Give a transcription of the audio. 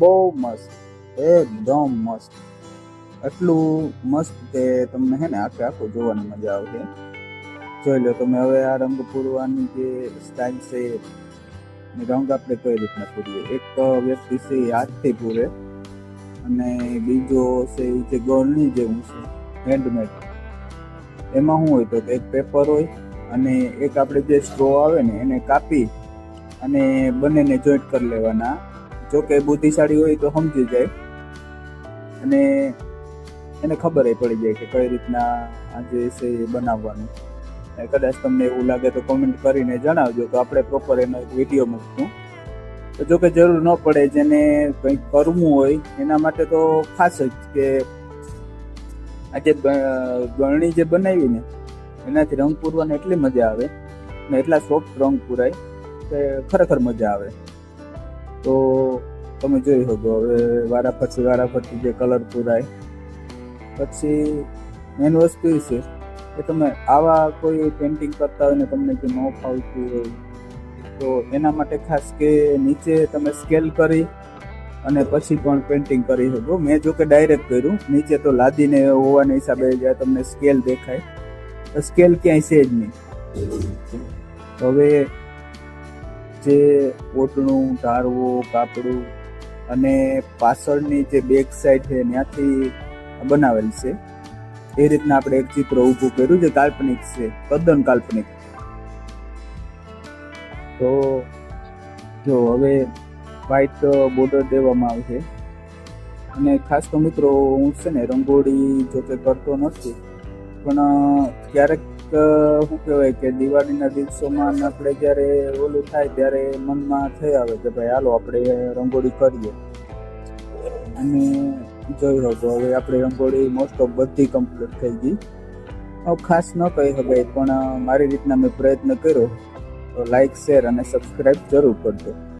બહુ મસ્ત, એકદમ મસ્ત. એટલું મસ્ત કે તમને હે ને આખે આખું જોવાની મજા આવશે. જોઈ લો, તમે હવે આ રંગ પૂરવાની જે સ્ટાઇલ છે, એ રંગ આપણે કઈ રીતના પૂરીએ? એક વ્યક્તિ છે એ હાથથી પૂરે અને બીજો છે એ જે ગળની જેવું છે હેન્ડમેડ એમાં શું હોય તો એક પેપર હોય અને એક આપણે જે સ્ટ્રો આવે ને એને કાપી અને બંનેને જોઈન્ટ કરી લેવાના. જો કે બુદ્ધિશાળી હોય તો સમજી જાય. અને એને ખબર પડી જાય કે કઈ રીતના આ જે છે એ બનાવવાનું. કદાચ તમને એવું લાગે તો કોમેન્ટ કરીને જણાવજો તો આપણે પ્રોપર એનો એક વીડિયો મૂકશું. તો જો કે જરૂર ન પડે જેને કંઈક કરવું હોય, એના માટે તો ખાસ જ કે આ જે ગળણી જે બનાવી ને, એનાથી રંગ પૂરવાની એટલી મજા આવે. ને એટલા સોફ્ટ રંગ પૂરાય કે ખરેખર મજા આવે. તો તમે જોઈ શકો, હવે વારા પછી વારા પછી જે કલર પૂરાય, પછી મેન વસ્તુ એ છે કે તમે આવા કોઈ પેઇન્ટિંગ કરતા હોય ને તમને જે ન ફાવતું હોય, તો એના માટે ખાસ કે નીચે તમે સ્કેલ કરી અને પછી પણ પેઇન્ટિંગ કરી શકો. મેં જો કે ડાયરેક્ટ કર્યું, નીચે તો લાદીને હોવાના હિસાબે જ્યાં તમને સ્કેલ દેખાય. સ્કેલ ક્યાંય છે જ નહીં. હવે જે ઓટણું, ધારવો, કાપડું અને પાછળની જે બેક સાઈડ છે, ત્યાંથી બનાવેલ છે. એ રીતના આપણે એક ચિત્ર ઊભું કર્યું જે કાલ્પનિક છે, તદ્દન કાલ્પનિક. તો જો હવે વ્હાઈટ બોર્ડર દેવામાં આવશે અને ખાસ તો મિત્રો હું છે ને રંગોળી જો કે કરતો નથી, પણ ક્યારેક શું કહેવાય કે દિવાળીના દિવસોમાં આપણે જ્યારે ઓલું થાય ત્યારે મનમાં થઈ આવે કે ભાઈ હાલો આપણે રંગોળી કરીએ. અને જોઈ શકો, હવે આપણે રંગોળી મોસ્ટ ઓફ બધી કમ્પ્લીટ થઈ ગઈ. ખાસ ન કહી શકાય, પણ મારી રીતના મેં પ્રયત્ન કર્યો. તો લાઈક શેર અને સબસ્ક્રાઈબ જરૂર કરજો.